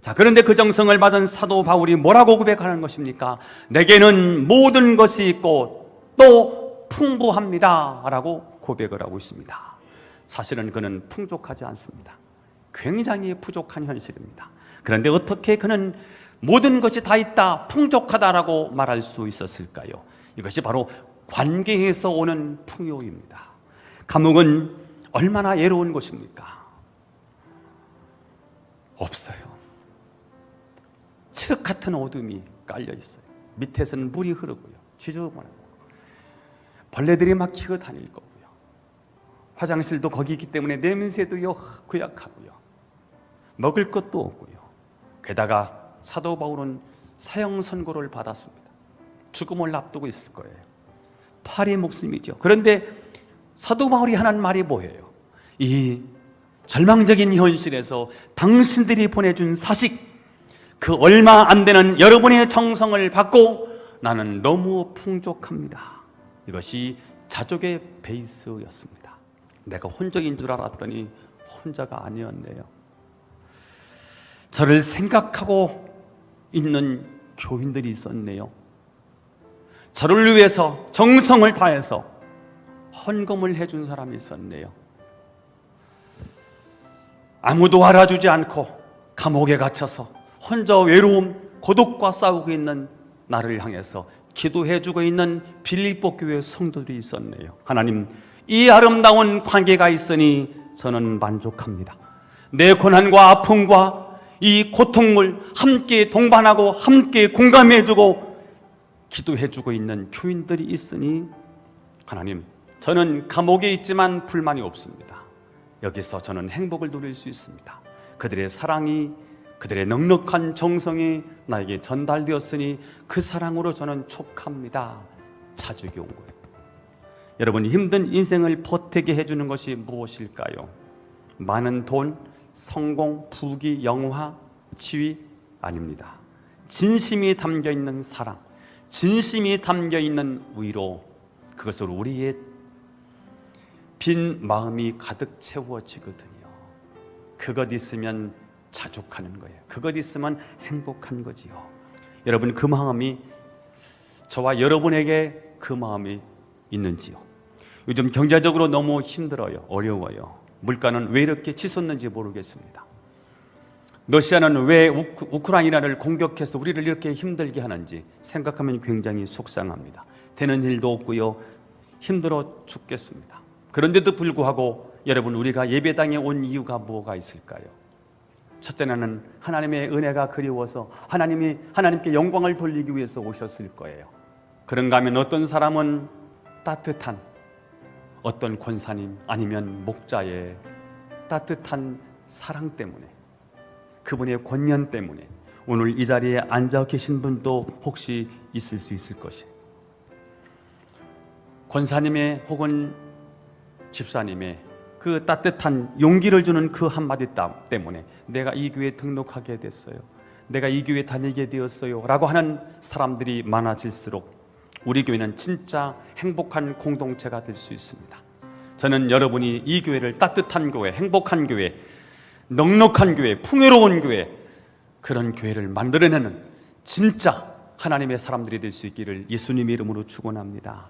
자, 그런데 그 정성을 받은 사도 바울이 뭐라고 고백하는 것입니까? 내게는 모든 것이 있고 또 풍부합니다. 라고 고백을 하고 있습니다. 사실은 그는 풍족하지 않습니다. 굉장히 부족한 현실입니다. 그런데 어떻게 그는 모든 것이 다 있다, 풍족하다라고 말할 수 있었을까요? 이것이 바로 관계에서 오는 풍요입니다. 감옥은 얼마나 예로운 곳입니까? 없어요. 칠흑 같은 어둠이 깔려 있어요. 밑에서는 물이 흐르고요. 지저분하고. 벌레들이 막 기어 다닐 거고요. 화장실도 거기 있기 때문에 냄새도 고약하고요. 먹을 것도 없고요. 게다가 사도 바울은 사형 선고를 받았습니다. 죽음을 앞두고 있을 거예요. 팔의 목숨이죠. 그런데 사도 바울이 하는 말이 뭐예요? 이 절망적인 현실에서 당신들이 보내준 사식, 그 얼마 안 되는 여러분의 정성을 받고 나는 너무 풍족합니다. 이것이 자족의 베이스였습니다. 내가 혼적인 줄 알았더니 혼자가 아니었네요. 저를 생각하고 있는 교인들이 있었네요. 저를 위해서 정성을 다해서 헌금을 해준 사람이 있었네요. 아무도 알아주지 않고 감옥에 갇혀서 혼자 외로움, 고독과 싸우고 있는 나를 향해서 기도해 주고 있는 빌립보 교회 성도들이 있었네요. 하나님, 이 아름다운 관계가 있으니 저는 만족합니다. 내 고난과 아픔과 이 고통을 함께 동반하고 함께 공감해 주고 기도해 주고 있는 교인들이 있으니 하나님, 저는 감옥에 있지만 불만이 없습니다. 여기서 저는 행복을 누릴 수 있습니다. 그들의 사랑이 그들의 넉넉한 정성이 나에게 전달되었으니 그 사랑으로 저는 촉합니다. 자족이 온 거예요. 여러분 힘든 인생을 버티게 해주는 것이 무엇일까요? 많은 돈, 성공, 부귀, 영화, 지위 아닙니다. 진심이 담겨 있는 사랑, 진심이 담겨 있는 위로, 그것을 우리의 빈 마음이 가득 채워지거든요. 그것 있으면 자족하는 거예요. 그것 있으면 행복한 거지요. 여러분 그 마음이 저와 여러분에게 그 마음이 있는지요. 요즘 경제적으로 너무 힘들어요. 어려워요. 물가는 왜 이렇게 치솟는지 모르겠습니다. 러시아는 왜 우크, 라이나를 공격해서 우리를 이렇게 힘들게 하는지 생각하면 굉장히 속상합니다. 되는 일도 없고요. 힘들어 죽겠습니다. 그런데도 불구하고 여러분 우리가 예배당에 온 이유가 뭐가 있을까요? 첫째는 하나님의 은혜가 그리워서 하나님이 하나님께 영광을 돌리기 위해서 오셨을 거예요. 그런가 하면 어떤 사람은 따뜻한 어떤 권사님 아니면 목자의 따뜻한 사랑 때문에 그분의 권면 때문에 오늘 이 자리에 앉아 계신 분도 혹시 있을 수 있을 것이에요. 권사님의 혹은 집사님의 그 따뜻한 용기를 주는 그 한마디 때문에 내가 이 교회에 등록하게 됐어요. 내가 이 교회 다니게 되었어요. 라고 하는 사람들이 많아질수록 우리 교회는 진짜 행복한 공동체가 될 수 있습니다. 저는 여러분이 이 교회를 따뜻한 교회, 행복한 교회, 넉넉한 교회, 풍요로운 교회, 그런 교회를 만들어내는 진짜 하나님의 사람들이 될 수 있기를 예수님의 이름으로 축원합니다.